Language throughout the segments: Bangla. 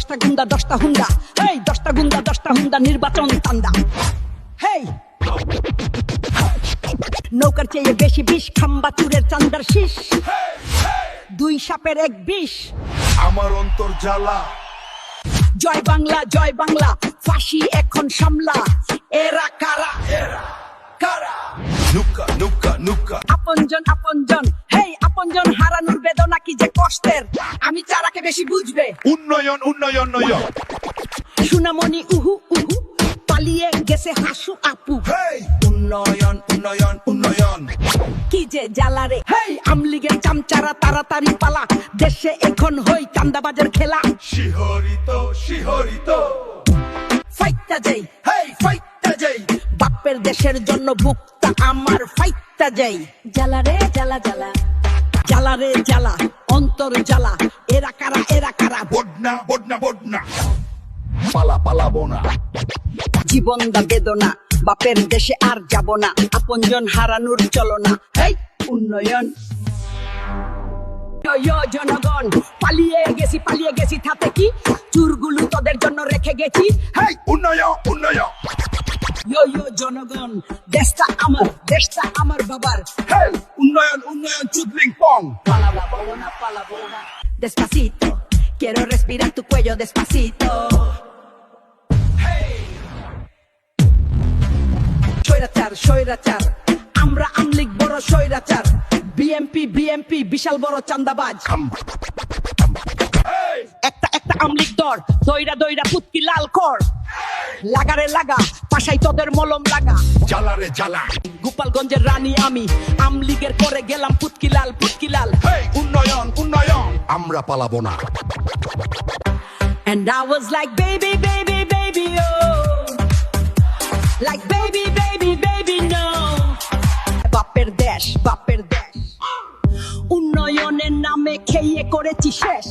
দশটা গুন্ডা দশটা হুন্ডা। হেই দশটা গুন্ডা দশটা হুন্ডা নির্বাচন তান্দা হেই! নৌকার চেয়ে বেশি বিষ খাম্বা চুরের চান্দার শীষ। দুই সাপের এক বিষ। আমার অন্তর জ্বালা। জয় বাংলা জয় বাংলা ফাঁসি এখন সামলা। এরা কারা? এরা কারা? নুকা নুকা নুকা। আপনজন আপনজন কষ্টের। আমি চারাকে বেশি বুঝবে। উন্নয়ন উন্নয়ন উন্নয়ন। সুনামণি উহু উহু পালিয়ে গেছে হাসু আপু। উন্নয়ন উন্নয়ন উন্নয়ন। কি যে জ্বালারে হেই আমলিগের চামচারা তাড়াতাড়ি পালা। দেশে এখন হই চান্দাবাজের খেলা। শিহরিত শিহরিত। ফাইটটা যাই। হেই ফাইটটা যাই। বাপের দেশের জন্য বুকটা আমার ফাইটটা যাই। জ্বালারে জ্বালা জ্বালা। জ্বালারে জ্বালা। জ্বালা। এরা কারা এরা কারা? বডনা বডনা বডনা পালা পালাবো না জীবন দা বেদনা বাপের দেশে আর যাব না। আপনজন হারানোর চলনা। হেই উন্নয়ন। জনগণ। পালিয়ে গেছি পালিয়ে গেছি তাতে কি? চুরগুলো তোদের জন্য রেখে গেছি। হেই উন্নয়ন উন্নয়ন। ইয়ো ইয়ো জনগণ। দেশটা আমার দেশটা আমার বাবার। হেই উন্নয়ন উন্নয়ন চুদলিং পং Palabra bona, palabra bona. Despacito, quiero respirar tu cuello despacito. স্বৈরাচার স্বৈরাচার আমরা আমলিক বড় স্বৈরাচার বিএমপি বিএমপি বিশাল বড় চান্দাবাজ একটা একটা আমলিক দর দইরা দইরা পুতকি লাল কর লাগারে লাগা পাশাই তোদের মলম লাগা। জ্বালারে জ্বালা। গোপালগঞ্জের রানী আমি আমলিগের করে গেলাম পুতকি লাল পুতকি লাল উন্নয়ন উন্নয়ন। আমরা পালাবো না। And I was like, baby, baby, baby, oh. Like, baby, baby, baby, no. বাপের দেশ বাপের দেশ। উন্নয়নের নামে খেয়ে করেছি শেষ।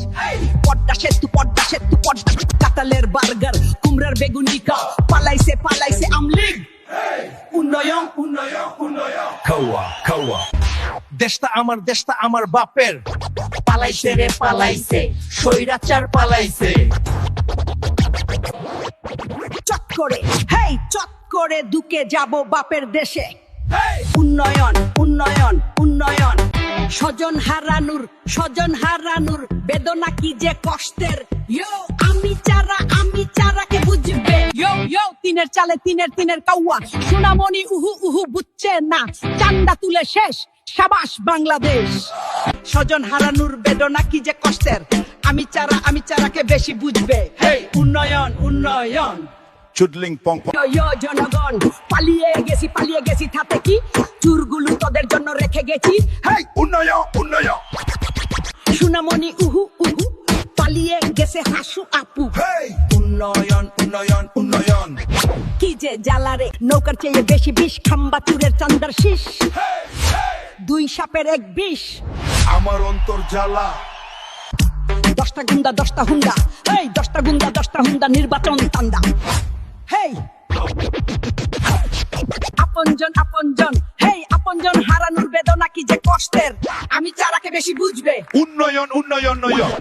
পদ্মা সেতু পদ্মা সেতু পদ্মা কাতালের বার্গার কুমড়ার বেগুনি কা পালাইছে পালাইছে আমলিগ উন্নয়ন উন্নয়ন উন্নয়ন খাওয়া খাওয়া দেশটা আমার দেশটা আমার বাপের পালাইছে রে পালাইছে স্বৈরাচার পালাইছে চট করে হেই চট করে দুকে যাব বাপের দেশে উন্নয়ন উন্নয়ন উন্নয়ন স্বজন হারানুর স্বজন হারানুর বেদনা কি যে কষ্টের ইয়ো আমি চারা আমি চারাকে বুঝবে। ইয়ো ইয়ো তিনের চালে তিনের তিনের কাউয়া। সোনামণি উহু উহু বুঝছে না। চান্দা তুলে শেষ। সাবাস বাংলাদেশ। স্বজন হারানুর বেদনা কি যে কষ্টের। আমি চারা আমি চারাকে বেশি বুঝবে। উন্নয়ন উন্নয়ন। চুদলিং পং ইয়ো, জনগণ পালিয়ে গেছি পালিয়ে গেছি তাতে কি? চুরগুলো তোদের জন্য রেখে গেছি। হেই উন্নয়ন উন্নয়ন। সুনামণি উহু গেছে হাসু আপু। উন্নয়ন উন্নয়ন উন্নয়ন। কি যে জ্বালারে নৌকার চেয়ে বেশি বিষ খাম্বা চুরের চান্দার শীষ। দুই সাপের এক বিষ। আমার অন্তর জ্বালা। দশটা গুন্ডা দশটা হুন্ডা হেই দশটা গুন্ডা দশটা হুন্ডা নির্বাচন তান্দা হেই! আপনজন আপনজন। হেই আপনজন হারানোর বেদনা কি যে কষ্টের? আমি চারাকে বেশি বুঝবে। উন্নয়ন উন্নয়ন উন্নয়ন